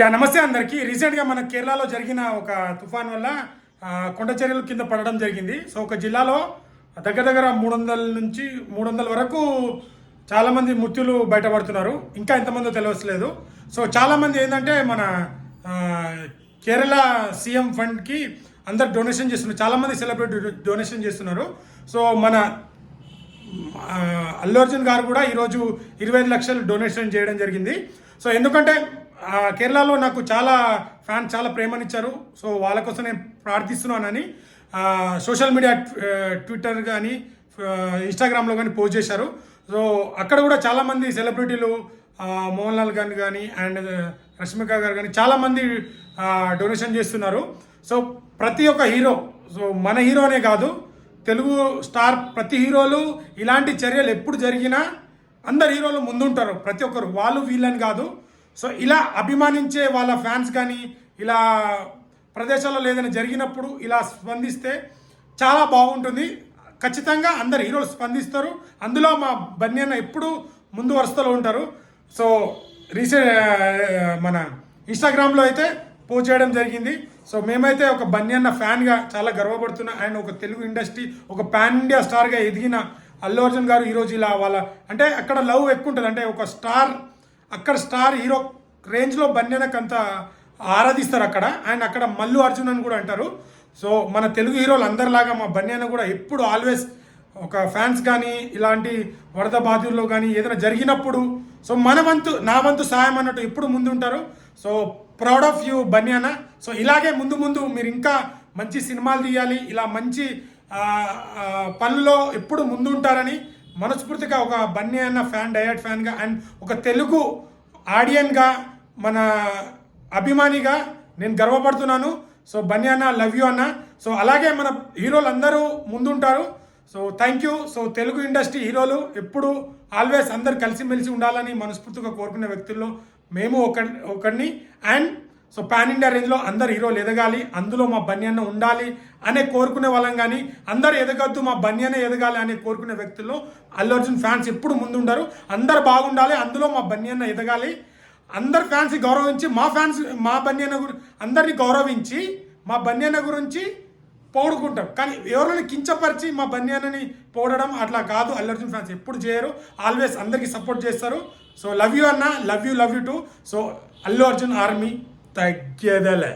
Yeah నమస్తే అందరికీ. రీసెంట్గా మన కేరళలో జరిగిన ఒక తుఫాన్ వల్ల కొండ చర్యలు కింద పడడం జరిగింది. సో ఒక జిల్లాలో దగ్గర దగ్గర మూడు వందల నుంచి మూడు వందల వరకు చాలామంది మృత్యులు బయటపడుతున్నారు. ఇంకా ఎంతమందో తెలియట్లేదు. సో చాలామంది ఏంటంటే మన కేరళ సీఎం ఫండ్కి అందరు డొనేషన్ చేస్తున్నారు. చాలామంది సెలబ్రిటీ డొనేషన్ చేస్తున్నారు. సో మన అల్లు అర్జున్ గారు కూడా ఈరోజు ఇరవై ఐదు లక్షలు డొనేషన్ చేయడం జరిగింది. సో ఎందుకంటే కేరళలో నాకు చాలా ఫ్యాన్ చాలా ప్రేమనిచ్చారు. సో వాళ్ళ కోసం నేను ప్రార్థిస్తున్నానని సోషల్ మీడియా ట్విట్టర్ కానీ ఇన్స్టాగ్రామ్లో కానీ పోస్ట్ చేశారు. సో అక్కడ కూడా చాలామంది సెలబ్రిటీలు మోహన్ లాల్ గారు కానీ అండ్ రష్మిక గారు కానీ చాలామంది డొనేషన్ చేస్తున్నారు. సో ప్రతి ఒక్క హీరో సో మన హీరోనే కాదు తెలుగు స్టార్ ప్రతి హీరోలు ఇలాంటి చర్యలు ఎప్పుడు జరిగినా అందరు హీరోలు ముందుంటారు. ప్రతి ఒక్కరు వాళ్ళు వీళ్ళని కాదు. సో ఇలా అభిమానించే వాళ్ళ ఫ్యాన్స్ కానీ ఇలా ప్రదేశాల్లో లేదని జరిగినప్పుడు ఇలా స్పందిస్తే చాలా బాగుంటుంది. ఖచ్చితంగా అందరు హీరోలు స్పందిస్తారు. అందులో మా బన్యన్న ఎప్పుడు ముందు వరుసలో ఉంటారు. సో రీసెంట్ మన ఇన్స్టాగ్రామ్లో అయితే పోస్ట్ చేయడం జరిగింది. సో మేమైతే ఒక బన్యన్న ఫ్యాన్గా చాలా గర్వపడుతున్నా. అండ్ ఒక తెలుగు ఇండస్ట్రీ ఒక పాన్ ఇండియా స్టార్గా ఎదిగిన అల్లు అర్జున్ గారు ఈరోజు ఇలా వాళ్ళ అంటే అక్కడ లవ్ ఎక్కువ ఉంటుంది. అంటే ఒక స్టార్ అక్కడ స్టార్ హీరో రేంజ్లో బన్యనకు అంత ఆరాధిస్తారు అక్కడ. అండ్ అక్కడ మల్లు అర్జున్ అని కూడా అంటారు. సో మన తెలుగు హీరోలు అందరిలాగా మా బన్యాన కూడా ఎప్పుడు ఆల్వేస్ ఒక ఫ్యాన్స్ కానీ ఇలాంటి వరద బాధితుల్లో కానీ ఏదైనా జరిగినప్పుడు సో మన వంతు నా వంతు సాయం అన్నట్టు ఎప్పుడు ముందుంటారు. సో ప్రౌడ్ ఆఫ్ యూ బన్యానా సో ఇలాగే ముందు ముందు మీరు ఇంకా మంచి సినిమాలు తీయాలి ఇలా మంచి పనుల్లో ఎప్పుడు ముందుంటారని మనస్ఫూర్తిగా ఒక బన్నీ అన్న ఫ్యాన్ డయట్ ఫ్యాన్గా అండ్ ఒక తెలుగు ఆడియన్గా మన అభిమానిగా నేను గర్వపడుతున్నాను. సో బన్నీ అన్న లవ్ యూ అన్న. సో అలాగే మన హీరోలు అందరూ ముందుంటారు. So thank you. So Telugu industry హీరోలు ఎప్పుడు ఆల్వేస్ అందరు కలిసిమెలిసి ఉండాలని మనస్ఫూర్తిగా కోరుకునే వ్యక్తుల్లో మేము ఒక ఒకరిని అండ్ సో పాన్ ఇండియా రేంజ్లో అందరు హీరోలు ఎదగాలి అందులో మా బన్యన్న ఉండాలి అనే కోరుకునే వాళ్ళం కానీ అందరు ఎదగద్దు మా బన్యనే ఎదగాలి అనే కోరుకునే వ్యక్తుల్లో అల్లు అర్జున్ ఫ్యాన్స్ ఎప్పుడు ముందుండరు. అందరు బాగుండాలి అందులో మా బన్యన్న ఎదగాలి. అందరు ఫ్యాన్స్ గౌరవించి మా ఫ్యాన్స్ మా బన్యన్న గురి అందరిని గౌరవించి మా బన్యన్న గురించి పొగుడుకుంటాం కానీ ఎవరిని కించపరిచి మా బన్యానని పొగడడం అట్లా కాదు. అల్లు అర్జున్ ఫ్యాన్స్ ఎప్పుడు చేయరు. ఆల్వేస్ అందరికీ సపోర్ట్ చేస్తారు. సో లవ్ యూ అన్న love you love you too so Allu Arjun army. தைக்கதலை